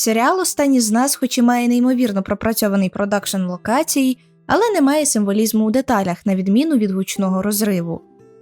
Серіал Останні з нас, хоч і має неймовірно пропрацьований продакшн локацій, але не має символізму у деталях, на відміну від гучного розриву.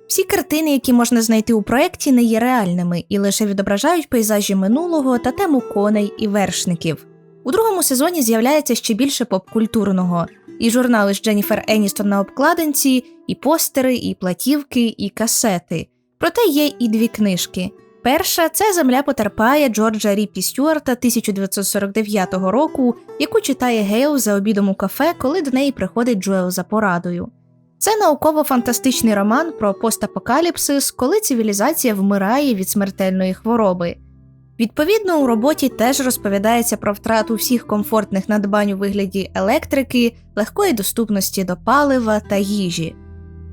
Всі картини, які можна знайти у проєкті, не є реальними і лише відображають пейзажі минулого та тему коней і вершників. У другому сезоні з'являється ще більше поп-культурного, і журнали з Дженніфер Еністон на обкладинці, і постери, і платівки, і касети. Проте є і дві книжки. Перша це Земля потерпає Джорджа Ріпі Стюарта 1949 року, яку читає Гейл за обідом у кафе, коли до неї приходить Джоел за порадою. Це науково-фантастичний роман про постапокаліпсис, коли цивілізація вмирає від смертельної хвороби. Відповідно, у роботі теж розповідається про втрату всіх комфортних надбань у вигляді електрики, легкої доступності до палива та їжі.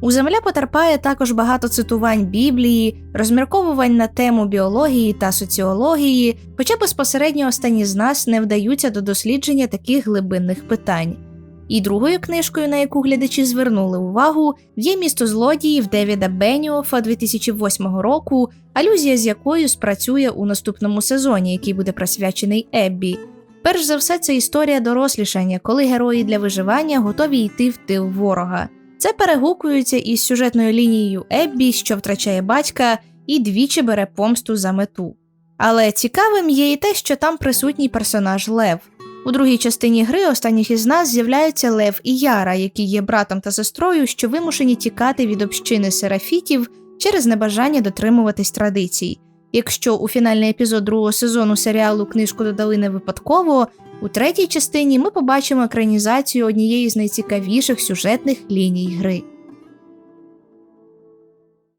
У Земля потерпає також багато цитувань Біблії, розмірковувань на тему біології та соціології, хоча безпосередньо останні з нас не вдаються до дослідження таких глибинних питань. І другою книжкою, на яку глядачі звернули увагу, є місто злодіїв Девіда Беніофа 2008 року, алюзія з якою спрацює у наступному сезоні, який буде присвячений Еббі. Перш за все, це історія дорослішання, коли герої для виживання готові йти в тил ворога. Це перегукується із сюжетною лінією Еббі, що втрачає батька, і двічі бере помсту за мету. Але цікавим є і те, що там присутній персонаж Лев. У другій частині гри останніх із нас з'являються Лев і Яра, які є братом та сестрою, що вимушені тікати від общини серафітів через небажання дотримуватись традицій. Якщо у фінальний епізод другого сезону серіалу книжку додали не випадково, у третій частині ми побачимо екранізацію однієї з найцікавіших сюжетних ліній гри.